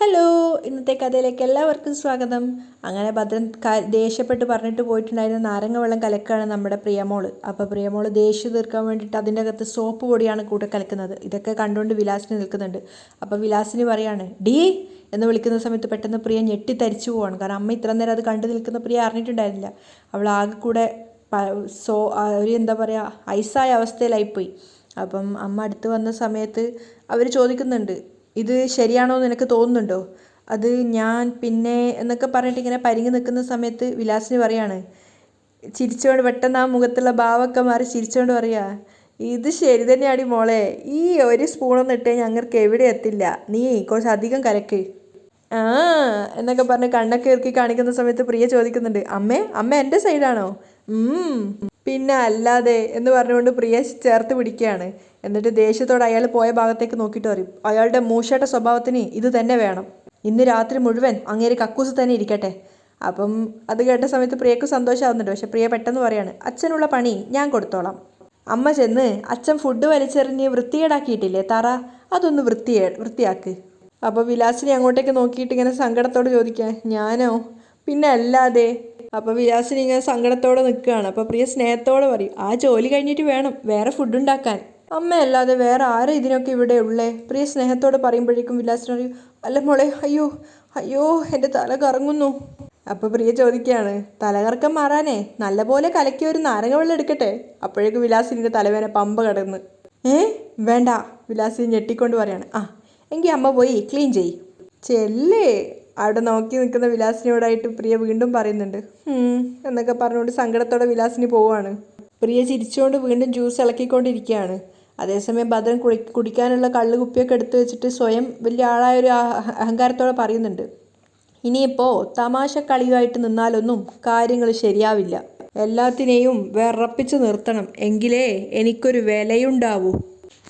Hello ഇന്നത്തെ കഥയിലേക്ക് എല്ലാവർക്കും സ്വാഗതം. അങ്ങനെ ഭദ്രൻ ദേഷ്യപ്പെട്ട് പറഞ്ഞിട്ട് പോയിട്ടുണ്ടായിരുന്ന നാരങ്ങ വെള്ളം കലക്കാണ് നമ്മുടെ പ്രിയമോൾ. അപ്പോൾ പ്രിയമോൾ ദേഷ്യം തീർക്കാൻ വേണ്ടിയിട്ട് അതിന്റെ അകത്ത് സോപ്പ് പൊടിയാണ് കൂടെ കലക്കുന്നത്. ഇതൊക്കെ കണ്ടുകൊണ്ട് വിലാസിന് നിൽക്കുന്നുണ്ട്. അപ്പോൾ വിലാസിന് പറയാണ് ഡി എന്ന് വിളിക്കുന്ന സമയത്ത് പെട്ടെന്ന് പ്രിയ ഞെട്ടിത്തരിച്ചു പോവാണ്. കാരണം അമ്മ ഇത്ര നേരം അത് കണ്ടു നിൽക്കുന്ന പ്രിയ അറിഞ്ഞിട്ടുണ്ടായിരുന്നില്ല. അവൾ ആകെ കൂടെ സോ ഒരു എന്താ പറയുക ഐസായ അവസ്ഥയിലായിപ്പോയി. അപ്പം അമ്മ അടുത്ത് വന്ന സമയത്ത് അവർ ചോദിക്കുന്നുണ്ട് ഇത് ശരിയാണോ എന്ന് നിനക്ക് തോന്നുന്നുണ്ടോ? അത് ഞാൻ പിന്നെ എന്നൊക്കെ പറഞ്ഞിട്ട് ഇങ്ങനെ പരിങ്ങി നിൽക്കുന്ന സമയത്ത് വിലാസിന് പറയാണ് ചിരിച്ചുകൊണ്ട് പെട്ടെന്ന് ആ മുഖത്തുള്ള ഭാവമൊക്കെ മാറി ചിരിച്ചുകൊണ്ട് പറയാ. ഇത് ശരി തന്നെയാടി മോളെ. ഈ ഒരു സ്പൂണൊന്നും ഇട്ടേ ഞങ്ങൾക്ക് എവിടെ എത്തില്ല. നീ കുറച്ച് അധികം കലക്ക് ആ എന്നൊക്കെ പറഞ്ഞ് കണ്ണൊക്കെ ഇറക്കി കാണിക്കുന്ന സമയത്ത് പ്രിയ ചോദിക്കുന്നുണ്ട് അമ്മേ അമ്മ എന്റെ സൈഡാണോ പിന്നെ അല്ലാതെ എന്ന് പറഞ്ഞുകൊണ്ട് പ്രിയ ചേർത്ത് പിടിക്കുകയാണ്. എന്നിട്ട് ദേഷ്യത്തോടെ അയാൾ പോയ ഭാഗത്തേക്ക് നോക്കിയിട്ട് പറയും അയാളുടെ മൂഷയുടെ സ്വഭാവത്തിന് ഇത് തന്നെ വേണം. ഇന്ന് രാത്രി മുഴുവൻ അങ്ങേര് കക്കൂസ് തന്നെ ഇരിക്കട്ടെ. അപ്പം അത് കേട്ട സമയത്ത് പ്രിയക്ക് സന്തോഷമാവുന്നുണ്ട്. പക്ഷെ പ്രിയ പെട്ടെന്ന് പറയാണ് അച്ഛനുള്ള പണി ഞാൻ കൊടുത്തോളാം. അമ്മ ചെന്ന് അച്ഛൻ ഫുഡ് വലിച്ചെറിഞ്ഞ് വൃത്തികേടാക്കിയിട്ടില്ലേ തറ? അതൊന്ന് വൃത്തിയേ വൃത്തിയാക്ക്. അപ്പോൾ വിലാസിനെ അങ്ങോട്ടേക്ക് നോക്കിയിട്ട് ഇങ്ങനെ സങ്കടത്തോട് ചോദിക്കാൻ ഞാനോ? പിന്നെ അല്ലാതെ അപ്പോൾ വിലാസിന് ഇങ്ങനെ സങ്കടത്തോടെ നിൽക്കുകയാണ്. അപ്പോൾ പ്രിയ സ്നേഹത്തോടെ പറയും ആ ജോലി കഴിഞ്ഞിട്ട് വേണം വേറെ ഫുഡ് ഉണ്ടാക്കാൻ. അമ്മയല്ലാതെ വേറെ ആരും ഇതിനൊക്കെ ഇവിടെ ഉള്ളേ? പ്രിയ സ്നേഹത്തോടെ പറയുമ്പോഴേക്കും വിലാസിന് പറയും അല്ല മോളെ അയ്യോ അയ്യോ എന്റെ തല കറങ്ങുന്നു. അപ്പോൾ പ്രിയ ചോദിക്കുകയാണ് തലകറക്കം മാറാനേ നല്ലപോലെ കലക്കി ഒരു നാരങ്ങ വെള്ളം എടുക്കട്ടെ? അപ്പോഴേക്കും വിലാസിന്റെ തലവേന പമ്പ കടന്ന്. ഏ വേണ്ട വിലാസിൻ ഞെട്ടിക്കൊണ്ട് പറയാണ്. ആ എങ്കിൽ അമ്മ പോയി ക്ലീൻ ചെയ് ചെല്ലേ അവിടെ നോക്കി നിൽക്കുന്ന വിലാസിനോടായിട്ട് പ്രിയ വീണ്ടും പറയുന്നുണ്ട് എന്നൊക്കെ പറഞ്ഞുകൊണ്ട് സങ്കടത്തോടെ വിലാസിനി പോവാണ് പ്രിയ ചിരിച്ചുകൊണ്ട് വീണ്ടും ജ്യൂസ് ഇളക്കിക്കൊണ്ടിരിക്കുകയാണ്. അതേസമയം ഭദ്രൻ കുടി കുടിക്കാനുള്ള കള്ള് കുപ്പിയൊക്കെ എടുത്തു വെച്ചിട്ട് സ്വയം വലിയ ആളായ ഒരു അഹ- അഹങ്കാരത്തോടെ പറയുന്നുണ്ട് ഇനിയിപ്പോൾ തമാശ കളിയുമായിട്ട് നിന്നാലൊന്നും കാര്യങ്ങൾ ശരിയാവില്ല. എല്ലാത്തിനെയും വിറപ്പിച്ച് നിർത്തണം. എങ്കിലേ എനിക്കൊരു വിലയുണ്ടാവൂ.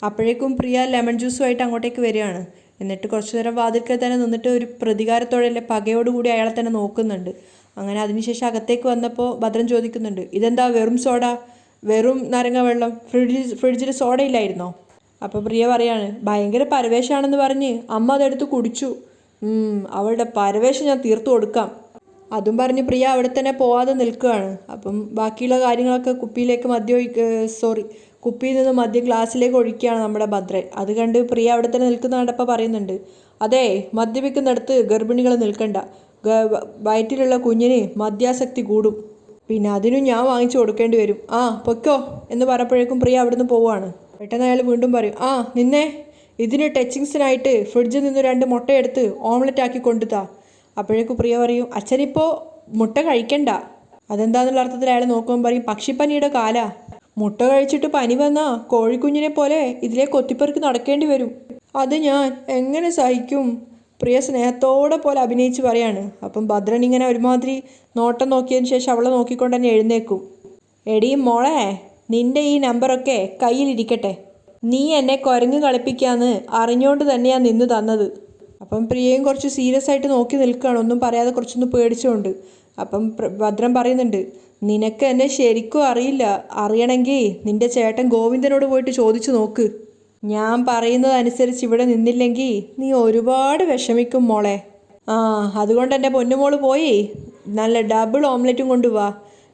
അപ്പോഴേക്കും പ്രിയ ലെമൺ ജ്യൂസുമായിട്ട് അങ്ങോട്ടേക്ക് വരികയാണ്. എന്നിട്ട് കുറച്ചു നേരം വാതിൽക്കൽ തന്നെ നിന്നിട്ട് ഒരു പ്രതികാരത്തോടെ അല്ലെ പകയോടുകൂടി അയാളെ തന്നെ നോക്കുന്നുണ്ട്. അങ്ങനെ അതിനുശേഷം അകത്തേക്ക് വന്നപ്പോൾ ഭദ്രൻ ചോദിക്കുന്നുണ്ട് ഇതെന്താ വെറും സോഡ? വെറും നാരങ്ങ വെള്ളം? ഫ്രിഡ്ജിൽ ഫ്രിഡ്ജിൽ സോഡ ഇല്ലായിരുന്നോ? അപ്പോൾ പ്രിയ പറയാണ് ഭയങ്കര പരവേശമാണെന്ന് പറഞ്ഞ് അമ്മ അതെടുത്ത് കുടിച്ചു. അവളുടെ പരവേശം ഞാൻ തീർത്തു കൊടുക്കാം. അതും പറഞ്ഞ് പ്രിയ അവിടെ തന്നെ പോവാതെ നിൽക്കുകയാണ്. അപ്പം ബാക്കിയുള്ള കാര്യങ്ങളൊക്കെ കുപ്പിയിലേക്ക് മദ്യം സോറി കുപ്പിയിൽ നിന്ന് മദ്യം ഗ്ലാസ്സിലേക്ക് ഒഴിക്കുകയാണ് നമ്മുടെ ഭദ്രൻ. അത് കണ്ട് പ്രിയ അവിടെ തന്നെ നിൽക്കുന്ന കണ്ടപ്പോൾ പറയുന്നുണ്ട്. അതെ മദ്യപിക്കുന്നിടത്ത് ഗർഭിണികൾ നിൽക്കണ്ട. വയറ്റിലുള്ള കുഞ്ഞിന് മദ്യാസക്തി കൂടും. പിന്നെ അതിനും ഞാൻ വാങ്ങിച്ചു കൊടുക്കേണ്ടി വരും. ആ പൊയ്ക്കോ എന്ന് പറഞ്ഞപ്പോഴേക്കും പ്രിയ അവിടുന്ന് പോവുകയാണ്. പെട്ടെന്ന് അയാൾ വീണ്ടും പറയും ആ നിന്നെ ഇതിന് ടച്ചിങ്സിനായിട്ട് ഫ്രിഡ്ജിൽ നിന്ന് രണ്ട് മുട്ടയെടുത്ത് ഓംലെറ്റ് ആക്കി കൊണ്ടുതാ. അപ്പോഴേക്കും പ്രിയ പറയും അച്ഛനിപ്പോൾ മുട്ട കഴിക്കണ്ട. അതെന്താന്നുള്ള അർത്ഥത്തിൽ അയാൾ നോക്കുമ്പോൾ പറയും പക്ഷിപ്പനിയുടെ കാല. മുട്ട കഴിച്ചിട്ട് പനി വന്നാ കോഴിക്കുഞ്ഞിനെ പോലെ ഇതിലെ കൊത്തിപ്പെറുക്കി നടക്കേണ്ടി വരും. അത് ഞാൻ എങ്ങനെ സഹിക്കും? പ്രിയ സ്നേഹത്തോടെ പോലെ അഭിനയിച്ച് പറയാണ്. അപ്പം ഭദ്രൻ ഇങ്ങനെ ഒരുമാതിരി നോട്ടം നോക്കിയതിന് ശേഷം അവളെ നോക്കിക്കൊണ്ട് തന്നെ എഴുന്നേക്കും എടീ മോളെ നിന്റെ ഈ നമ്പറൊക്കെ കയ്യിലിരിക്കട്ടെ. നീ എന്നെ കുരങ്ങ് കളിപ്പിക്കാന്ന് അറിഞ്ഞുകൊണ്ട് തന്നെയാ നിന്ന് തന്നത്. അപ്പം പ്രിയയും കുറച്ച് സീരിയസ് ആയിട്ട് നോക്കി നിൽക്കുകയാണ്. ഒന്നും പറയാതെ കുറച്ചൊന്ന് പേടിച്ചുകൊണ്ട് അപ്പം ഭദ്രം പറയുന്നുണ്ട് നിനക്ക് എന്നെ ശരിക്കും അറിയില്ല. അറിയണമെങ്കിൽ നിന്റെ ചേട്ടൻ ഗോവിന്ദനോട് പോയിട്ട് ചോദിച്ചു നോക്ക്. ഞാൻ പറയുന്നതനുസരിച്ച് ഇവിടെ നിന്നില്ലെങ്കിൽ നീ ഒരുപാട് വിഷമിക്കും മോളെ. ആ അതുകൊണ്ട് എന്റെ പൊന്നുമോൾ പോയി. നല്ല ഡബിൾ ഓംലെറ്റും കൊണ്ടുവാ.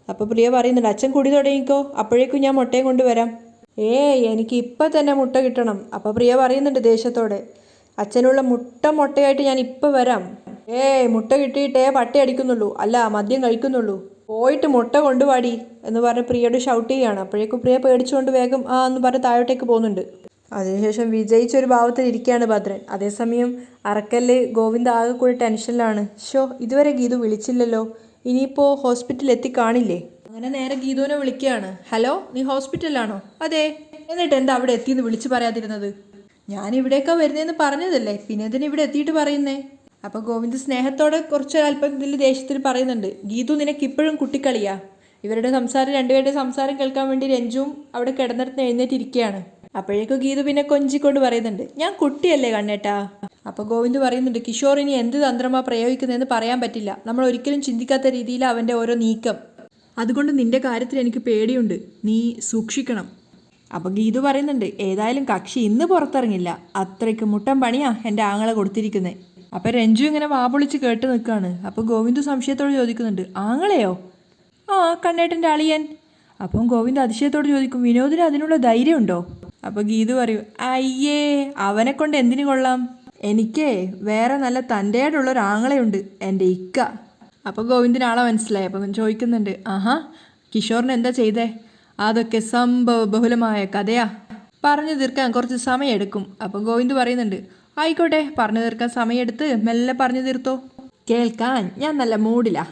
അപ്പോൾ പ്രിയ പറയുന്നുണ്ട് അച്ഛൻ കുടി തുടങ്ങിക്കോ. അപ്പോഴേക്കും ഞാൻ മുട്ടയും കൊണ്ടുവരാം. ഏയ് എനിക്ക് ഇപ്പം തന്നെ മുട്ട കിട്ടണം. അപ്പോൾ പ്രിയ പറയുന്നുണ്ട് ദേഷ്യത്തോടെ അച്ഛനുള്ള മുട്ട മുട്ടയായിട്ട് ഞാൻ ഇപ്പം വരാം. ഏയ് മുട്ട കിട്ടിയിട്ടേ പട്ടി അടിക്കുന്നുള്ളൂ. അല്ല മദ്യം കഴിക്കുന്നുള്ളൂ. പോയിട്ട് മുട്ട കൊണ്ടുപാടി എന്ന് പറഞ്ഞ് പ്രിയയോട് ഷൗട്ട് ചെയ്യുകയാണ് അപ്പോഴേക്കും പ്രിയ പേടിച്ചുകൊണ്ട് വേഗം ആ എന്ന് പറഞ്ഞ് താഴോട്ടേക്ക് പോകുന്നുണ്ട്. അതിനുശേഷം വിജയിച്ചൊരു ഭാവത്തിൽ ഇരിക്കുകയാണ് ഭദ്രൻ. അതേസമയം അറക്കല്ല് ഗോവിന്ദ ആകെ കൂടി ടെൻഷനിലാണ് ഷോ ഇതുവരെ ഗീതു വിളിച്ചില്ലല്ലോ. ഇനിയിപ്പോൾ ഹോസ്പിറ്റലിൽ എത്തി കാണില്ലേ അങ്ങനെ നേരെ ഗീതുവിനെ വിളിക്കുകയാണ്. ഹലോ നീ ഹോസ്പിറ്റലിലാണോ അതെ. എന്നിട്ട് എന്താ അവിടെ എത്തിയെന്ന് വിളിച്ചു പറയാതിരുന്നത്? ഞാൻ ഇവിടേക്ക വരുന്നതെന്ന് പറഞ്ഞതല്ലേ? പിന്നെ എന്തിനാ ഇവിടെ എത്തിയിട്ട് പറയുന്നേ? അപ്പോൾ ഗോവിന്ദ് സ്നേഹത്തോടെ കുറച്ച് അല്പം ഇതിൽ ദേഷ്യത്തിൽ പറയുന്നുണ്ട്. ഗീതു നിനക്ക് ഇപ്പോഴും കുട്ടിക്കളിയാ? ഇവരുടെ സംസാരം രണ്ടുപേരുടെ സംസാരം കേൾക്കാൻ വേണ്ടി രഞ്ജുവും അവിടെ കിടന്നിടത്ത് എഴുന്നേറ്റിരിക്കുകയാണ്. അപ്പോഴേക്കും ഗീതു പിന്നെ കൊഞ്ചിക്കൊണ്ട് പറയുന്നുണ്ട്. ഞാൻ കുട്ടിയല്ലേ കണ്ണേട്ടാ? അപ്പോൾ ഗോവിന്ദ് പറയുന്നുണ്ട് കിഷോർ ഇനി എന്ത് തന്ത്രമാ പ്രയോഗിക്കുന്നതെന്ന് പറയാൻ പറ്റില്ല. നമ്മൾ ഒരിക്കലും ചിന്തിക്കാത്ത രീതിയിൽ അവന്റെ ഓരോ നീക്കം. അതുകൊണ്ട് നിന്റെ കാര്യത്തിൽ എനിക്ക് പേടിയുണ്ട്. നീ സൂക്ഷിക്കണം. അപ്പോൾ ഗീതു പറയുന്നുണ്ട് ഏതായാലും കക്ഷി ഇന്ന് പുറത്തിറങ്ങില്ല. അത്രയ്ക്ക് മുട്ടൻ പണിയാ എന്റെ ആങ്ങളെ കൊടുത്തിരിക്കുന്നത് അപ്പം രഞ്ജു ഇങ്ങനെ വാപൊളിച്ച് കേട്ട് നിൽക്കുകയാണ് അപ്പോൾ ഗോവിന്ദു സംശയത്തോട് ചോദിക്കുന്നുണ്ട് ആങ്ങളെയോ? ആ കണ്ണേട്ടന്റെ അളിയൻ. അപ്പം ഗോവിന്ദ് അതിശയത്തോട് ചോദിക്കും വിനോദിന് അതിനുള്ള ധൈര്യമുണ്ടോ? അപ്പോൾ ഗീതു പറയും അയ്യേ അവനെ കൊണ്ട് എന്തിനു കൊള്ളാം? എനിക്കേ വേറെ നല്ല തന്റെയായിട്ടുള്ള ഒരു ആങ്ങളെയുണ്ട് എന്റെ ഇക്ക. അപ്പോൾ ഗോവിന്ദിന് ആളെ മനസ്സിലായി. അപ്പം ചോദിക്കുന്നുണ്ട് ആഹാ കിഷോറിന് എന്താ ചെയ്തേ? അതൊക്കെ സംഭവ ബഹുലമായ കഥയാ. പറഞ്ഞു തീർക്കാൻ കുറച്ച് സമയമെടുക്കും അപ്പം ഗോവിന്ദ് പറയുന്നുണ്ട് ആയിക്കോട്ടെ പറഞ്ഞു തീർക്കാൻ സമയമെടുത്ത് മെല്ലെ പറഞ്ഞു തീർത്തോ. കേൾക്കാൻ ഞാൻ നല്ല മൂഡിലാ.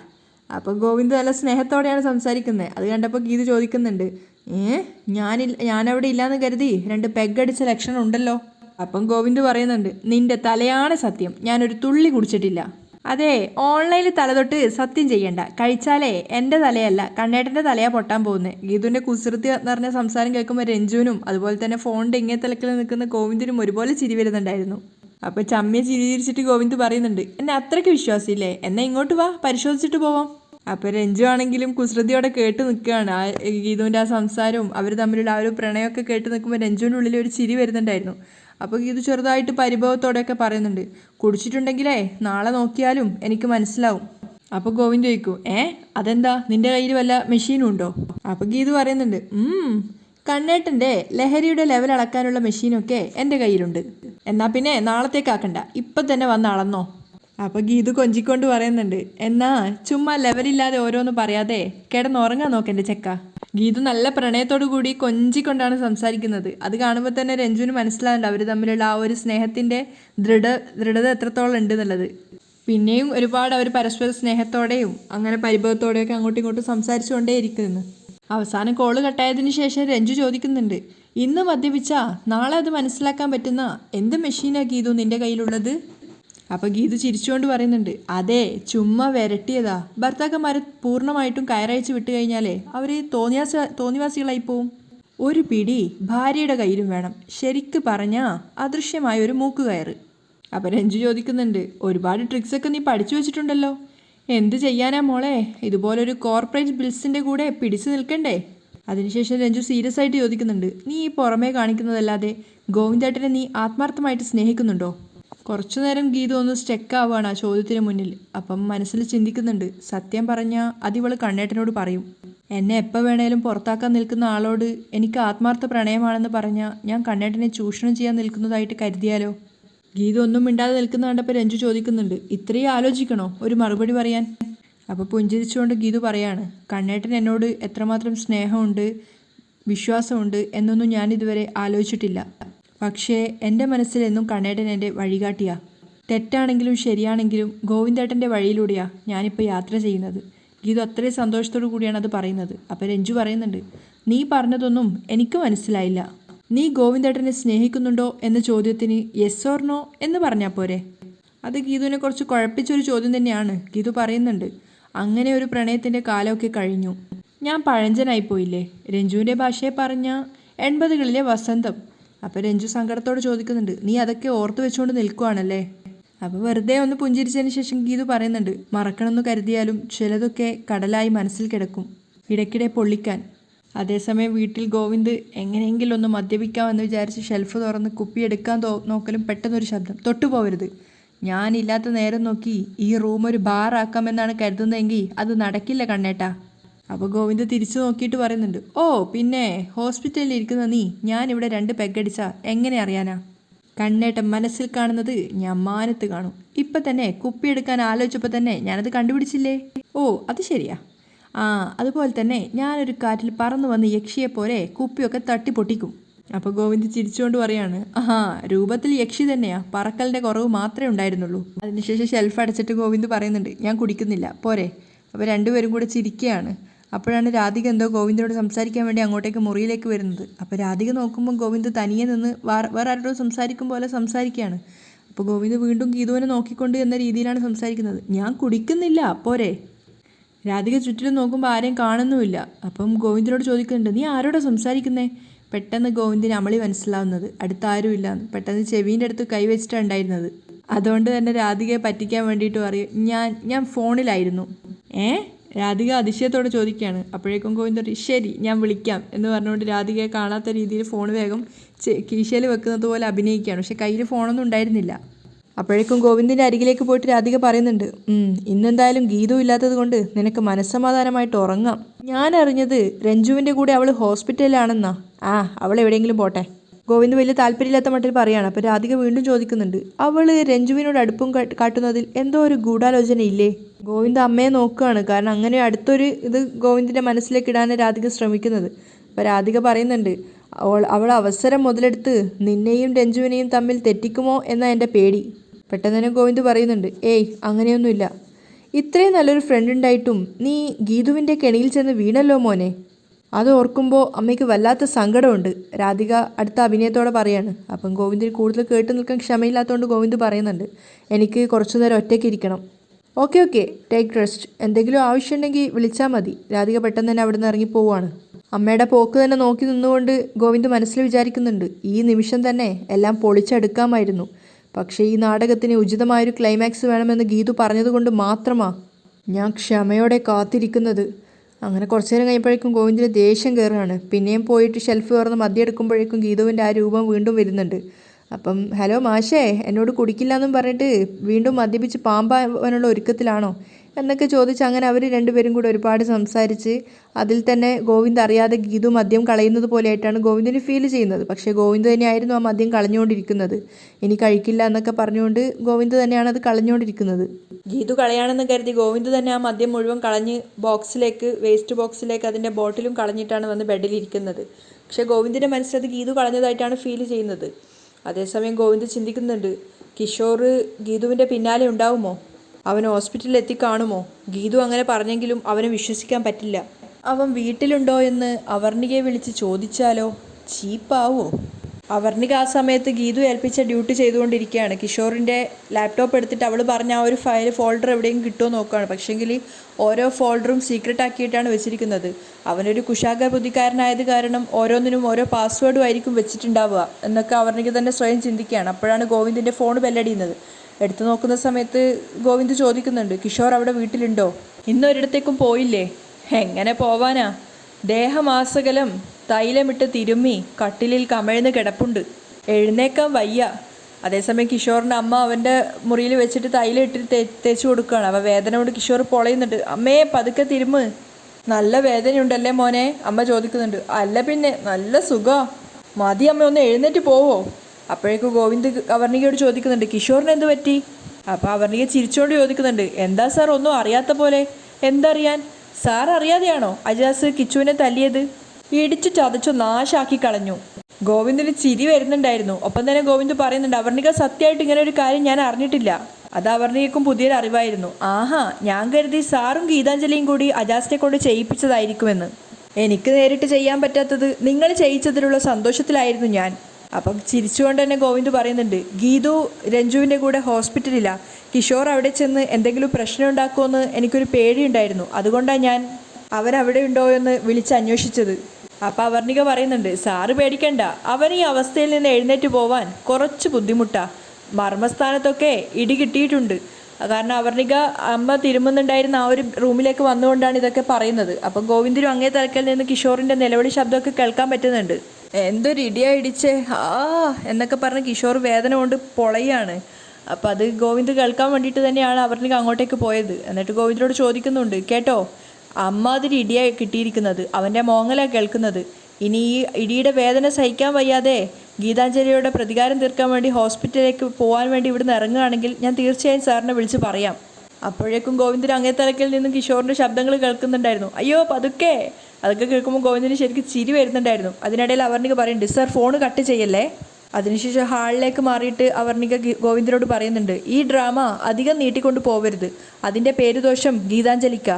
അപ്പം ഗോവിന്ദ് നല്ല സ്നേഹത്തോടെയാണ് സംസാരിക്കുന്നത്. അത് കണ്ടപ്പോൾ ഗീത് ചോദിക്കുന്നുണ്ട് ഏ ഞാനില്ല ഞാനവിടെ ഇല്ലാന്ന് കരുതി രണ്ട് പെഗടിച്ച ലക്ഷണം ഉണ്ടല്ലോ അപ്പം ഗോവിന്ദ് പറയുന്നുണ്ട് നിന്റെ തലയാണ് സത്യം. ഞാനൊരു തുള്ളി കുടിച്ചിട്ടില്ല. അതെ ഓൺലൈനിൽ തലതൊട്ട് സത്യം ചെയ്യണ്ട. കഴിച്ചാലേ എന്റെ തലയല്ല കണ്ണേട്ടന്റെ തലയാ പൊട്ടാൻ പോകുന്നത് ഗീതുവിന്റെ കുസൃതി നിറഞ്ഞ സംസാരം കേൾക്കുമ്പോൾ രഞ്ജുവിനും അതുപോലെ തന്നെ ഫോണിന്റെ ഇങ്ങേ തലക്കിൽ നിൽക്കുന്ന ഗോവിന്ദിനും ഒരുപോലെ ചിരി വരുന്നുണ്ടായിരുന്നു. അപ്പോൾ ചമ്മിയെ ചിരി ചിരിച്ചിട്ട് ഗോവിന്ദ് പറയുന്നുണ്ട് എന്നെ അത്രയ്ക്ക് വിശ്വാസമില്ലേ എന്നാൽ ഇങ്ങോട്ട് വാ പരിശോധിച്ചിട്ട് പോവാം. അപ്പോൾ രഞ്ജു ആണെങ്കിലും കുസൃതിയോടെ കേട്ട് നിൽക്കുകയാണ്. ആ ഗീതുവിന്റെ ആ സംസാരവും അവർ തമ്മിലുള്ള ആ ഒരു പ്രണയമൊക്കെ കേട്ട് നിൽക്കുമ്പോൾ രഞ്ജുവിന്റെ ഉള്ളിൽ ഒരു ചിരി വരുന്നുണ്ടായിരുന്നു. അപ്പോൾ ഗീതു ചെറുതായിട്ട് പരിഭവത്തോടെയൊക്കെ പറയുന്നുണ്ട്. കുടിച്ചിട്ടുണ്ടെങ്കിലേ നാളെ നോക്കിയാലും എനിക്ക് മനസ്സിലാവും. അപ്പോൾ ഗോവിന്ദ് ചോദിക്കും ഏ അതെന്താ? നിന്റെ കയ്യിൽ വല്ല മെഷീനും ഉണ്ടോ? അപ്പോൾ ഗീതു പറയുന്നുണ്ട് കണ്ണേട്ടന്റെ ലഹരിയുടെ ലെവൽ അളക്കാനുള്ള മെഷീനൊക്കെ എന്റെ കയ്യിലുണ്ട്. എന്നാൽ പിന്നെ നാളത്തേക്കാക്കണ്ട ഇപ്പം തന്നെ വന്ന് അളന്നോ. അപ്പോൾ ഗീതു കൊഞ്ചിക്കൊണ്ട് പറയുന്നുണ്ട് എന്നാ ചുമ്മാ ലെവലില്ലാതെ ഓരോന്ന് പറയാതെ കിടന്നുറങ്ങാൻ നോക്കെന്റെ ചെക്ക. ഗീതു നല്ല പ്രണയത്തോടു കൂടി കൊഞ്ചിക്കൊണ്ടാണ് സംസാരിക്കുന്നത്. അത് കാണുമ്പോൾ തന്നെ രഞ്ജുവിന് മനസ്സിലാകുന്നുണ്ട് അവർ തമ്മിലുള്ള ആ ഒരു സ്നേഹത്തിന്റെ ദൃഢ ദൃഢത എത്രത്തോളം ഉണ്ട് എന്നുള്ളത് പിന്നെയും ഒരുപാട് അവർ പരസ്പര സ്നേഹത്തോടെയും അങ്ങനെ പരിഭവത്തോടെയൊക്കെ അങ്ങോട്ടും ഇങ്ങോട്ടും സംസാരിച്ചുകൊണ്ടേ ഇരിക്കുന്നു അവസാനം കോൾ കട്ടായതിനു ശേഷം രഞ്ജു ചോദിക്കുന്നുണ്ട് ഇന്ന് മദ്യപിച്ചാ? നാളെ അത് മനസ്സിലാക്കാൻ പറ്റുന്ന എന്ത് മെഷീനാ ഗീതു നിന്റെ കയ്യിലുള്ളത്? അപ്പോൾ ഗീതു ചിരിച്ചുകൊണ്ട് പറയുന്നുണ്ട് അതെ ചുമ്മാ വരട്ടിയതാ. ഭർത്താക്കന്മാരെ പൂർണമായിട്ടും കയറയച്ച് വിട്ടു കഴിഞ്ഞാലേ അവർ തോന്നിയാസ തോന്നിവാസികളായി പോവും. ഒരു പിടി ഭാര്യയുടെ കയ്യിലും വേണം. ശരിക്ക് പറഞ്ഞാ അദൃശ്യമായ ഒരു മൂക്ക് കയറ്. അപ്പം രഞ്ജു ചോദിക്കുന്നുണ്ട് ഒരുപാട് ട്രിക്സൊക്കെ നീ പഠിച്ചു വെച്ചിട്ടുണ്ടല്ലോ. എന്ത് ചെയ്യാനാ മോളെ? ഇതുപോലൊരു കോർപ്പറേറ്റ് ബിൽസിന്റെ കൂടെ പിടിച്ചു നിൽക്കണ്ടേ? അതിനുശേഷം രഞ്ജു സീരിയസ് ആയിട്ട് ചോദിക്കുന്നുണ്ട് നീ ഈ പുറമേ കാണിക്കുന്നതല്ലാതെ ഗോവിന്ദേട്ടനെ നീ ആത്മാർത്ഥമായിട്ട് സ്നേഹിക്കുന്നുണ്ടോ? കുറച്ചു നേരം ഗീത ഒന്ന് സ്റ്റെക്ക് ആവുകയാണ് ആ ചോദ്യത്തിന് മുന്നിൽ. അപ്പം മനസ്സിൽ ചിന്തിക്കുന്നുണ്ട്. സത്യം പറഞ്ഞാൽ അതിവൾ കണ്ണേട്ടനോട് പറയും. എന്നെ എപ്പോൾ വേണേലും പുറത്താക്കാൻ നിൽക്കുന്ന ആളോട് എനിക്ക് ആത്മാർത്ഥ പ്രണയമാണെന്ന് പറഞ്ഞാൽ ഞാൻ കണ്ണേട്ടനെ ചൂഷണം ചെയ്യാൻ നിൽക്കുന്നതായിട്ട് കരുതിയാലോ? ഗീത ഒന്നും മിണ്ടാതെ നിൽക്കുന്ന കണ്ടപ്പോൾ രഞ്ജു ചോദിക്കുന്നുണ്ട്. ഇത്രയും ആലോചിക്കണോ ഒരു മറുപടി പറയാൻ? അപ്പോൾ പുഞ്ചിരിച്ചുകൊണ്ട് ഗീതു പറയാണ്. കണ്ണേട്ടൻ എന്നോട് എത്രമാത്രം സ്നേഹമുണ്ട് വിശ്വാസമുണ്ട് എന്നൊന്നും ഞാൻ ഇതുവരെ ആലോചിച്ചിട്ടില്ല. പക്ഷേ എന്റെ മനസ്സിലെന്നും കണ്ണേട്ടൻ എന്റെ വഴികാട്ടിയാ. തെറ്റാണെങ്കിലും ശരിയാണെങ്കിലും ഗോവിന്ദേട്ടന്റെ വഴിയിലൂടെയാ ഞാനിപ്പോൾ യാത്ര ചെയ്യുന്നത്. ഗീതു അത്രയും സന്തോഷത്തോടു കൂടിയാണ് അത് പറയുന്നത്. അപ്പോൾ രഞ്ജു പറയുന്നുണ്ട് നീ പറഞ്ഞതൊന്നും എനിക്ക് മനസ്സിലായില്ല. നീ ഗോവിന്ദേട്ടനെ സ്നേഹിക്കുന്നുണ്ടോ എന്ന ചോദ്യത്തിന് യെസ് ഓർ നോ എന്ന് പറഞ്ഞാൽ പോരെ? അത് ഗീതുവിനെ കുറച്ച് കുഴപ്പിച്ചൊരു ചോദ്യം തന്നെയാണ്. ഗീതു പറയുന്നുണ്ട് അങ്ങനെ ഒരു പ്രണയത്തിന്റെ കാലമൊക്കെ കഴിഞ്ഞു. ഞാൻ പഴഞ്ചനായിപ്പോയില്ലേ രഞ്ജുവിന്റെ ഭാഷയെ പറഞ്ഞ എൺപതുകളിലെ വസന്തം. അപ്പോൾ രഞ്ജു സങ്കടത്തോട് ചോദിക്കുന്നുണ്ട് നീ അതൊക്കെ ഓർത്ത് വെച്ചുകൊണ്ട് നിൽക്കുവാണല്ലേ? അപ്പോൾ വെറുതെ ഒന്ന് പുഞ്ചിരിച്ചതിന് ശേഷം ഗീതു പറയുന്നുണ്ട് മറക്കണമെന്ന് കരുതിയാലും ചിലതൊക്കെ കടലായി മനസ്സിൽ കിടക്കും ഇടയ്ക്കിടെ പൊള്ളിക്കാൻ. അതേസമയം വീട്ടിൽ ഗോവിന്ദ് എങ്ങനെയെങ്കിലും ഒന്ന് മദ്യപിക്കാമെന്ന് വിചാരിച്ച് ഷെൽഫ് തുറന്ന് കുപ്പി എടുക്കാൻ നോക്കലും പെട്ടെന്നൊരു ശബ്ദം. തൊട്ടു പോവരുത്. ഞാനില്ലാത്ത നേരം നോക്കി ഈ റൂം ഒരു ബാറാക്കാമെന്നാണ് കരുതുന്നതെങ്കിൽ അത് നടക്കില്ല കണ്ണേട്ടാ. അപ്പോൾ ഗോവിന്ദ് തിരിച്ചു നോക്കിയിട്ട് പറയുന്നുണ്ട് ഓ പിന്നെ ഹോസ്പിറ്റലിൽ ഇരിക്കുന്ന നീ ഞാനിവിടെ രണ്ട് പെഗടിച്ചാ എങ്ങനെ അറിയാനാ? കണ്ണേട്ടൻ മനസ്സിൽ കാണുന്നത് ഞാൻ മാനത്ത് കാണും. ഇപ്പം തന്നെ കുപ്പി എടുക്കാൻ ആലോചിച്ചപ്പോൾ തന്നെ ഞാനത് കണ്ടുപിടിച്ചില്ലേ? ഓ അത് ശരിയാ. ആ അതുപോലെ തന്നെ ഞാനൊരു കാറ്റിൽ പറന്നു വന്ന് യക്ഷിയെ പോലെ കുപ്പിയൊക്കെ തട്ടി പൊട്ടിക്കും അപ്പോൾ ഗോവിന്ദ് ചിരിച്ചുകൊണ്ട് പറയാണ് ആഹാ രൂപത്തിൽ യക്ഷി തന്നെയാ പറക്കലിന്റെ കുറവ് മാത്രമേ ഉണ്ടായിരുന്നുള്ളൂ. അതിനുശേഷം ഷെൽഫ് അടച്ചിട്ട് ഗോവിന്ദ് പറയുന്നുണ്ട് ഞാൻ കുടിക്കുന്നില്ല പോരെ. അപ്പോൾ രണ്ടുപേരും കൂടെ ചിരിക്കുകയാണ് അപ്പോഴാണ് രാധിക എന്തോ ഗോവിന്ദനോട് സംസാരിക്കാൻ വേണ്ടി അങ്ങോട്ടേക്ക് മുറിയിലേക്ക് വരുന്നത്. അപ്പോൾ രാധിക നോക്കുമ്പോൾ ഗോവിന്ദ് തനിയെ നിന്ന് വേറെ ആരോടും സംസാരിക്കും പോലെ സംസാരിക്കുകയാണ്. അപ്പോൾ ഗോവിന്ദ് വീണ്ടും ഗീതുവിനെ നോക്കിക്കൊണ്ട് എന്ന രീതിയിലാണ് സംസാരിക്കുന്നത്. ഞാൻ കുടിക്കുന്നില്ല പോരെ. രാധിക ചുറ്റിലും നോക്കുമ്പോൾ ആരെയും കാണുന്നുമില്ല. അപ്പം ഗോവിന്ദനോട് ചോദിക്കുന്നുണ്ട് നീ ആരോടാ സംസാരിക്കുന്നേ? പെട്ടെന്ന് ഗോവിന്ദിന് അമളി മനസ്സിലാവുന്നത് അടുത്ത ആരുമില്ല. പെട്ടെന്ന് ചെവീന്റെ അടുത്ത് കൈവച്ചിട്ടാണ് ഉണ്ടായിരുന്നത്. അതുകൊണ്ട് തന്നെ രാധികയെ പറ്റിക്കാൻ വേണ്ടിയിട്ട് പറയും ഞാൻ ഞാൻ ഫോണിലായിരുന്നു. ഏ? രാധിക അതിശയത്തോടെ ചോദിക്കുകയാണ്. അപ്പോഴേക്കും ഗോവിന്ദൻ ശരി ഞാൻ വിളിക്കാം എന്ന് പറഞ്ഞുകൊണ്ട് രാധികയെ കാണാത്ത രീതിയിൽ ഫോൺ വേഗം കീശയിൽ വെക്കുന്നത് പോലെ അഭിനയിക്കുകയാണ്. പക്ഷെ കയ്യിൽ ഫോണൊന്നും ഉണ്ടായിരുന്നില്ല. അപ്പോഴേക്കും ഗോവിന്ദിന്റെ അരികിലേക്ക് പോയിട്ട് രാധിക പറയുന്നുണ്ട് ഇന്നെന്തായാലും ഗീതു ഇല്ലാത്തത് കൊണ്ട് നിനക്ക് മനസ്സമാധാനമായിട്ട് ഉറങ്ങാം. ഞാൻ അറിഞ്ഞത് രഞ്ജുവിന്റെ കൂടെ അവൾ ഹോസ്പിറ്റലിലാണെന്നാ ആ അവൾ എവിടെയെങ്കിലും പോട്ടെ. ഗോവിന്ദ് വലിയ താല്പര്യമില്ലാത്ത മട്ടിൽ പറയാണ്. അപ്പോൾ രാധിക വീണ്ടും ചോദിക്കുന്നുണ്ട്. അവൾ രഞ്ജുവിനോട് അടുപ്പം കാട്ട്- കാട്ടുന്നതിൽ എന്തോ ഒരു ഗൂഢാലോചന ഇല്ലേ ഗോവിന്ദ് അമ്മയെ നോക്കുകയാണ്. കാരണം അങ്ങനെ അടുത്തൊരു ഇത് ഗോവിന്ദിന്റെ മനസ്സിലേക്ക് ഇടാനാണ് രാധിക ശ്രമിക്കുന്നത്. അപ്പോൾ രാധിക പറയുന്നുണ്ട് അവൾ അവൾ അവസരം മുതലെടുത്ത് നിന്നെയും രഞ്ജുവിനെയും തമ്മിൽ തെറ്റിക്കുമോ എന്നാ എന്റെ പേടി. പെട്ടെന്ന് തന്നെ ഗോവിന്ദ് പറയുന്നുണ്ട് ഏയ് അങ്ങനെയൊന്നുമില്ല. ഇത്രയും നല്ലൊരു ഫ്രണ്ട് ഉണ്ടായിട്ടും നീ ഗീതുവിന്റെ കെണിയിൽ ചെന്ന് വീണല്ലോ മോനെ. അത് ഓർക്കുമ്പോൾ അമ്മയ്ക്ക് വല്ലാത്ത സങ്കടമുണ്ട്. രാധിക അടുത്ത അഭിനയത്തോടെ പറയാണ് അപ്പം ഗോവിന്ദിന് കൂടുതൽ കേട്ട് നിൽക്കാൻ ക്ഷമയില്ലാത്തതുകൊണ്ട് ഗോവിന്ദ് പറയുന്നുണ്ട് എനിക്ക് കുറച്ചു നേരം ഒറ്റയ്ക്ക് ഇരിക്കണം. Okay okay take rest. എന്തെങ്കിലും ആവശ്യമുണ്ടെങ്കിൽ വിളിച്ചാൽ മതി. രാധിക പെട്ടെന്ന് തന്നെ അവിടെ നിന്ന് ഇറങ്ങി പോവുകയാണ് അമ്മയുടെ പോക്ക് തന്നെ നോക്കി നിന്നുകൊണ്ട് ഗോവിന്ദ് മനസ്സിൽ വിചാരിക്കുന്നുണ്ട് ഈ നിമിഷം തന്നെ എല്ലാം പൊളിച്ചെടുക്കാമായിരുന്നു. പക്ഷേ ഈ നാടകത്തിന് ഉചിതമായൊരു ക്ലൈമാക്സ് വേണമെന്ന് ഗീതു പറഞ്ഞതുകൊണ്ട് മാത്രമാ ഞാൻ ക്ഷമയോടെ കാത്തിരിക്കുന്നത്. അങ്ങനെ കുറച്ചു നേരം കഴിയുമ്പോഴേക്കും ഗോവിന്ദിന് ദേഷ്യം കയറുകയാണ്. പിന്നെയും പോയിട്ട് ഷെൽഫ് തുറന്ന് മദ്യം എടുക്കുമ്പോഴേക്കും ഗീതുവിന്റെ ആ രൂപം വീണ്ടും വരുന്നുണ്ട്. അപ്പം ഹലോ മാഷേ എന്നോട് കുടിക്കില്ല എന്നും പറഞ്ഞിട്ട് വീണ്ടും മദ്യപിച്ച് പാമ്പാവാനുള്ള ഒരുക്കത്തിലാണോ? എന്നൊക്കെ ചോദിച്ച് അങ്ങനെ അവർ രണ്ടുപേരും കൂടെ ഒരുപാട് സംസാരിച്ച് അതിൽ തന്നെ ഗോവിന്ദ് അറിയാതെ ഗീതു മദ്യം കളയുന്നത് പോലെയായിട്ടാണ് ഗോവിന്ദിന് ഫീൽ ചെയ്യുന്നത്. പക്ഷേ ഗോവിന്ദ് തന്നെയായിരുന്നു ആ മദ്യം കളഞ്ഞുകൊണ്ടിരിക്കുന്നത്. ഇനി കഴിക്കില്ല എന്നൊക്കെ പറഞ്ഞുകൊണ്ട് ഗോവിന്ദ് തന്നെയാണ് അത് കളഞ്ഞുകൊണ്ടിരിക്കുന്നത്. ഗീതു കളയാണെന്ന് കരുതി ഗോവിന്ദ് തന്നെ ആ മദ്യം മുഴുവൻ കളഞ്ഞ് ബോക്സിലേക്ക് വേസ്റ്റ് ബോക്സിലേക്ക് അതിന്റെ ബോട്ടിലും കളഞ്ഞിട്ടാണ് വന്ന് ബെഡിലിരിക്കുന്നത്. പക്ഷേ ഗോവിന്ദിന്റെ മനസ്സിലത് ഗീതു കളഞ്ഞതായിട്ടാണ് ഫീൽ ചെയ്യുന്നത്. അതേസമയം ഗോവിന്ദ് ചിന്തിക്കുന്നുണ്ട് കിഷോർ ഗീതുവിന്റെ പിന്നാലെ ഉണ്ടാവുമോ? അവൻ ഹോസ്പിറ്റലിൽ എത്തിക്കാണുമോ ഗീതു അങ്ങനെ പറഞ്ഞെങ്കിലും അവനെ വിശ്വസിക്കാൻ പറ്റില്ല. അവൻ വീട്ടിലുണ്ടോ എന്ന് അവർണികയെ വിളിച്ച് ചോദിച്ചാലോ? ചീപ്പാവോ? അവർണിക ആ സമയത്ത് ഗീതു ഏൽപ്പിച്ച ഡ്യൂട്ടി ചെയ്തുകൊണ്ടിരിക്കുകയാണ്. കിഷോറിന്റെ ലാപ്ടോപ്പ് എടുത്തിട്ട് അവൾ പറഞ്ഞ ആ ഒരു ഫയൽ ഫോൾഡർ എവിടെയും കിട്ടുമോ നോക്കുകയാണ്. പക്ഷേങ്കിൽ ഓരോ ഫോൾഡറും സീക്രട്ട് ആക്കിയിട്ടാണ് വെച്ചിരിക്കുന്നത്. അവനൊരു കുശാഗർ ബുദ്ധിക്കാരനായത് കാരണം ഓരോന്നിനും ഓരോ പാസ്വേഡും ആയിരിക്കും വെച്ചിട്ടുണ്ടാവുക എന്നൊക്കെ അവർണിക തന്നെ സ്വയം ചിന്തിക്കുകയാണ്. അപ്പോഴാണ് ഗോവിന്ദിന്റെ ഫോൺ ബെല്ലടിയുന്നത് എടുത്തു നോക്കുന്ന സമയത്ത് ഗോവിന്ദ് ചോദിക്കുന്നുണ്ട് കിഷോർ അവിടെ വീട്ടിലുണ്ടോ? ഇന്നൊരിടത്തേക്കും പോയില്ലേ. എങ്ങനെ പോവാനാ? ദേഹമാസകലം തൈലമിട്ട് തിരുമ്മി കട്ടിലിൽ കമഴ്ന്ന് കിടപ്പുണ്ട്. എഴുന്നേക്കാൻ വയ്യ. അതേസമയം കിഷോറിന്റെ അമ്മ അവന്റെ മുറിയിൽ വെച്ചിട്ട് തൈലം ഇട്ടിട്ട് തേ തേച്ച് കൊടുക്കുകയാണ്. അവ വേദന കൊണ്ട് കിഷോർ പൊളയുന്നുണ്ട്. അമ്മയെ പതുക്കെ തിരുമ്മ് നല്ല വേദനയുണ്ടല്ലേ മോനെ? അമ്മ ചോദിക്കുന്നുണ്ട്. അല്ല പിന്നെ നല്ല സുഖം. മതി അമ്മ ഒന്ന് എഴുന്നേറ്റ് പോവോ. അപ്പോഴേക്കും ഗോവിന്ദ് അവർണികയോട് ചോദിക്കുന്നുണ്ട് കിഷോറിന് എന്ത് പറ്റി? അപ്പോൾ അവർണിക ചിരിച്ചുകൊണ്ട് ചോദിക്കുന്നുണ്ട് എന്താ സാർ ഒന്നും അറിയാത്ത പോലെ? എന്തറിയാൻ? സാർ അറിയാതെയാണോ അജാസ് കിച്ചുവിനെ തല്ലിയത്? ഇടിച്ചു ചതച്ചു നാശാക്കി കളഞ്ഞു. ഗോവിന്ദിന് ചിരി വരുന്നുണ്ടായിരുന്നു. ഒപ്പം തന്നെ ഗോവിന്ദ് പറയുന്നുണ്ട് അവർണിക സത്യമായിട്ട് ഇങ്ങനെ ഒരു കാര്യം ഞാൻ അറിഞ്ഞിട്ടില്ല. അത് അവർണികക്കും പുതിയൊരു അറിവായിരുന്നു. ആഹാ ഞാൻ കരുതി സാറും ഗീതാഞ്ജലിയും കൂടി അജാസിനെ കൊണ്ട് ചെയ്യിപ്പിച്ചതായിരിക്കുമെന്ന്. എനിക്ക് നേരിട്ട് ചെയ്യാൻ പറ്റാത്തത് നിങ്ങൾ ചെയ്യിച്ചതിലുള്ള സന്തോഷത്തിലായിരുന്നു ഞാൻ. അപ്പം ചിരിച്ചുകൊണ്ട് തന്നെ ഗോവിന്ദ് പറയുന്നുണ്ട് ഗീതു രഞ്ജുവിന്റെ കൂടെ ഹോസ്പിറ്റലിലാണ് കിഷോർ അവിടെ ചെന്ന് എന്തെങ്കിലും പ്രശ്നം ഉണ്ടാക്കുമെന്ന് എനിക്കൊരു പേടിയുണ്ടായിരുന്നു. അതുകൊണ്ടാണ് ഞാൻ അവരവിടെ ഉണ്ടോ എന്ന് വിളിച്ച് അന്വേഷിച്ചത്. അപ്പം അവർണിക പറയുന്നുണ്ട് സാറ് പേടിക്കണ്ട. അവൻ ഈ അവസ്ഥയിൽ നിന്ന് എഴുന്നേറ്റ് പോവാൻ കുറച്ച് ബുദ്ധിമുട്ടാണ് മർമ്മസ്ഥാനത്തൊക്കെ ഇടി കിട്ടിയിട്ടുണ്ട്. കാരണം അവർണിക അമ്മ തിരുമുന്നുണ്ടായിരുന്ന ആ ഒരു റൂമിലേക്ക് വന്നുകൊണ്ടാണ് ഇതൊക്കെ പറയുന്നത്. അപ്പം ഗോവിന്ദനും അങ്ങേ തലക്കൽ നിന്ന് കിഷോറിന്റെ നിലവിളി ശബ്ദമൊക്കെ കേൾക്കാൻ പറ്റുന്നുണ്ട്. എന്തൊരു ഇടിയായിടിച്ചേ? ആ എന്നൊക്കെ പറഞ്ഞ് കിഷോർ വേദന കൊണ്ട് പൊളയാണ്. അപ്പം അത് ഗോവിന്ദ് കേൾക്കാൻ വേണ്ടിയിട്ട് തന്നെയാണ് അവർക്ക് അങ്ങോട്ടേക്ക് പോയത്. എന്നിട്ട് ഗോവിന്ദിനോട് ചോദിക്കുന്നുണ്ട് കേട്ടോ അമ്മാതിരി ഇടിയായി കിട്ടിയിരിക്കുന്നത് അവന്റെ മോങ്ങലാണ് കേൾക്കുന്നത്. ഇനി ഈ ഇടിയുടെ വേദന സഹിക്കാൻ വയ്യാതെ ഗീതാഞ്ജലിയുടെ പ്രതികാരം തീർക്കാൻ വേണ്ടി ഹോസ്പിറ്റലിലേക്ക് പോകാൻ വേണ്ടി ഇവിടുന്ന് ഇറങ്ങുകയാണെങ്കിൽ ഞാൻ തീർച്ചയായും സാറിനെ വിളിച്ച് പറയാം. അപ്പോഴേക്കും ഗോവിന്ദൻ അങ്ങേ തലക്കിൽ നിന്നും കിഷോറിന്റെ ശബ്ദങ്ങൾ കേൾക്കുന്നുണ്ടായിരുന്നു. അയ്യോ പതുക്കെ അതൊക്കെ കേൾക്കുമ്പോൾ ഗോവിന്ദന് ശരിക്കും ചിരി വരുന്നുണ്ടായിരുന്നു. അതിനിടയിൽ അവർണിക പറയുന്നുണ്ട് സാർ ഫോൺ കട്ട് ചെയ്യല്ലേ? അതിനുശേഷം ഹാളിലേക്ക് മാറിയിട്ട് അവർണിക ഗോവിന്ദനോട് പറയുന്നുണ്ട് ഈ ഡ്രാമ അധികം നീട്ടിക്കൊണ്ട് പോവരുത്. അതിന്റെ പേരുദോഷം ഗീതാഞ്ജലിക്ക.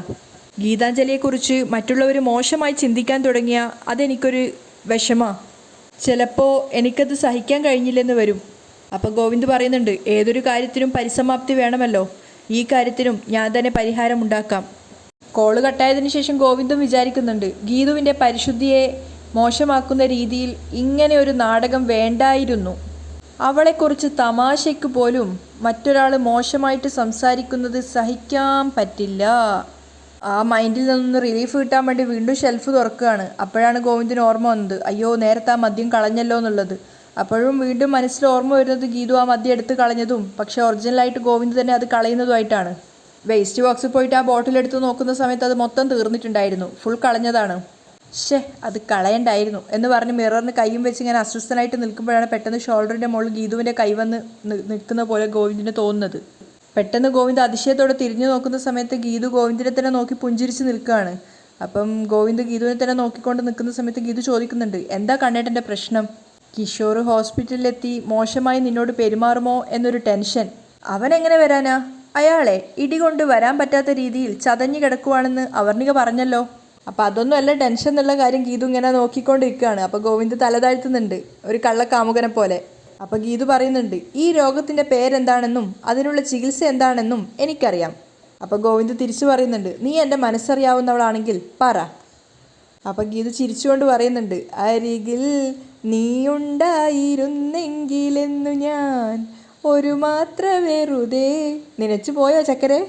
ഗീതാഞ്ജലിയെക്കുറിച്ച് മറ്റുള്ളവർ മോശമായി ചിന്തിക്കാൻ തുടങ്ങിയ അതെനിക്കൊരു വിഷമാ. ചിലപ്പോൾ എനിക്കത് സഹിക്കാൻ കഴിഞ്ഞില്ലെന്ന് വരും. അപ്പോൾ ഗോവിന്ദ് പറയുന്നുണ്ട് ഏതൊരു കാര്യത്തിനും പരിസമാപ്തി വേണമല്ലോ. ഈ കാര്യത്തിനും ഞാൻ തന്നെ പരിഹാരം ഉണ്ടാക്കാം. കോൾ കട്ടായതിനു ശേഷം ഗോവിന്ദും വിചാരിക്കുന്നുണ്ട് ഗീതുവിന്റെ പരിശുദ്ധിയെ മോശമാക്കുന്ന രീതിയിൽ ഇങ്ങനെ ഒരു നാടകം വേണ്ടായിരുന്നു. അവളെക്കുറിച്ച് തമാശയ്ക്ക് പോലും മറ്റൊരാൾ മോശമായിട്ട് സംസാരിക്കുന്നത് സഹിക്കാൻ പറ്റില്ല. ആ മൈൻഡിൽ നിന്നൊന്ന് റിലീഫ് കിട്ടാൻ വേണ്ടി വീണ്ടും ഷെൽഫ് തുറക്കുകയാണ്. അപ്പോഴാണ് ഗോവിന്ദിന് ഓർമ്മ വന്നത് അയ്യോ നേരത്തെ ആ മദ്യം കളഞ്ഞല്ലോ എന്നുള്ളത്. അപ്പോഴും വീണ്ടും മനസ്സിൽ ഓർമ്മ വരുന്നത് ഗീതു ആ മദ്യം എടുത്ത് കളഞ്ഞതും പക്ഷേ ഒറിജിനലായിട്ട് ഗോവിന്ദ് തന്നെ അത് കളയുന്നതുമായിട്ടാണ്. വേസ്റ്റ് ബോക്സിൽ പോയിട്ട് ആ ബോട്ടിൽ എടുത്ത് നോക്കുന്ന സമയത്ത് അത് മൊത്തം തീർന്നിട്ടുണ്ടായിരുന്നു. ഫുൾ കളഞ്ഞതാണ്. ഷേ അത് കളയണ്ടായിരുന്നു. എന്ന് പറഞ്ഞ് മിററിന് കൈയും വെച്ച് ഇങ്ങനെ അസ്വസ്ഥനായിട്ട് നിൽക്കുമ്പോഴാണ് പെട്ടെന്ന് ഷോൾഡറിന്റെ മുകളിൽ ഗീതുവിന്റെ കൈ വന്ന് നിൽക്കുന്ന പോലെ ഗോവിന്ദിന് തോന്നുന്നത്. പെട്ടെന്ന് ഗോവിന്ദ് അതിശയത്തോടെ തിരിഞ്ഞു നോക്കുന്ന സമയത്ത് ഗീതു ഗോവിന്ദിനെ തന്നെ നോക്കി പുഞ്ചിരിച്ച് നിൽക്കുകയാണ്. അപ്പം ഗോവിന്ദ് ഗീതുവിനെ തന്നെ നോക്കിക്കൊണ്ട് നിൽക്കുന്ന സമയത്ത് ഗീതു ചോദിക്കുന്നുണ്ട് എന്താ കണ്ണേട്ടന്റെ പ്രശ്നം? കിഷോർ ഹോസ്പിറ്റലിലെത്തി മോശമായി നിന്നോട് പെരുമാറുമോ? എന്നൊരു ടെൻഷൻ അവൻ എങ്ങനെ വരാനാ? അയാളെ ഇടികൊണ്ട് വരാൻ പറ്റാത്ത രീതിയിൽ ചതഞ്ഞു കിടക്കുവാണെന്ന് അവർണിക പറഞ്ഞല്ലോ. അപ്പം അതൊന്നും അല്ല ടെൻഷൻ എന്നുള്ള കാര്യം ഗീതു ഇങ്ങനെ നോക്കിക്കൊണ്ടിരിക്കുകയാണ്. അപ്പോൾ ഗോവിന്ദ് തല താഴ്ത്തുന്നുണ്ട് ഒരു കള്ളക്കാമുകനെ പോലെ. അപ്പോൾ ഗീതു പറയുന്നുണ്ട് ഈ രോഗത്തിന്റെ പേരെന്താണെന്നും അതിനുള്ള ചികിത്സ എന്താണെന്നും എനിക്കറിയാം. അപ്പോൾ ഗോവിന്ദ് തിരിച്ചു പറയുന്നുണ്ട് നീ എന്റെ മനസ്സറിയാവുന്നവളാണെങ്കിൽ പറ. അപ്പോൾ ഗീതു ചിരിച്ചുകൊണ്ട് പറയുന്നുണ്ട് അരികിൽ നീയുണ്ടായിരുന്നെങ്കിലെന്നു ഞാൻ ഒരു മാത്ര വെറുതെ. നിനച്ചു പോയോ ചക്കരെ?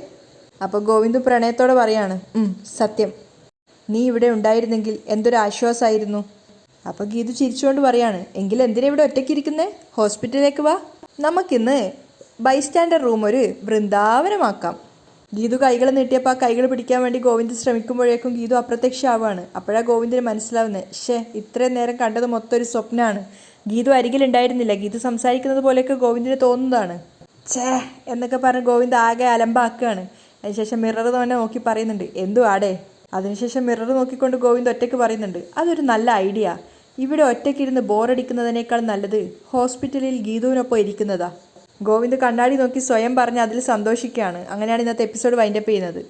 അപ്പോൾ ഗോവിന്ദ് പ്രണയത്തോടെ പറയാണ് "ഉം, സത്യം. നീ ഇവിടെ ഉണ്ടായിരുന്നെങ്കിൽ എന്തൊരു ആശ്വാസമായിരുന്നു അപ്പോൾ ഗീതു ചിരിച്ചുകൊണ്ട് പറയാണ് എങ്കിൽ എന്തിനാ ഇവിടെ ഒറ്റയ്ക്കിരിക്കുന്നേ ഹോസ്പിറ്റലിലേക്ക് വാ. നമുക്കിന്ന് ബൈസ്റ്റാൻഡർ റൂം ഒരു വൃന്ദാവനമാക്കാം. ഗീതു കൈകൾ നീട്ടിയപ്പോൾ ആ കൈകൾ പിടിക്കാൻ വേണ്ടി ഗോവിന്ദ് ശ്രമിക്കുമ്പോഴേക്കും ഗീതു അപ്രത്യക്ഷമാവാണ് അപ്പോഴാണ് ഗോവിന്ദിന് മനസ്സിലാവുന്നത് ഷേ ഇത്രയും നേരം കണ്ടത് മൊത്തം ഒരു സ്വപ്നമാണ് ഗീതു അരികിലുണ്ടായിരുന്നില്ല. ഗീതു സംസാരിക്കുന്നത് പോലെയൊക്കെ ഗോവിന്ദിന് തോന്നുന്നതാണ്. ഛേ എന്നൊക്കെ പറഞ്ഞ് ഗോവിന്ദ് ആകെ അലമ്പാക്കുകയാണ്. അതിനുശേഷം മിറർ തന്നെ നോക്കി പറയുന്നുണ്ട് എന്തു ആടേ? അതിനുശേഷം മിറർ നോക്കിക്കൊണ്ട് ഗോവിന്ദ് ഒറ്റയ്ക്ക് പറയുന്നുണ്ട് അതൊരു നല്ല ഐഡിയ. ഇവിടെ ഒറ്റയ്ക്കിരുന്ന് ബോറടിക്കുന്നതിനേക്കാൾ നല്ലത് ഹോസ്പിറ്റലിൽ ഗീതുവിനൊപ്പം ഇരിക്കുന്നതാ. ഗോവിന്ദ് കണ്ണാടി നോക്കി സ്വയം പറഞ്ഞ് അതിൽ സന്തോഷിക്കുകയാണ്. അങ്ങനെയാണ് ഇന്നത്തെ എപ്പിസോഡ് വൈൻഡപ്പ് ചെയ്യുന്നത്.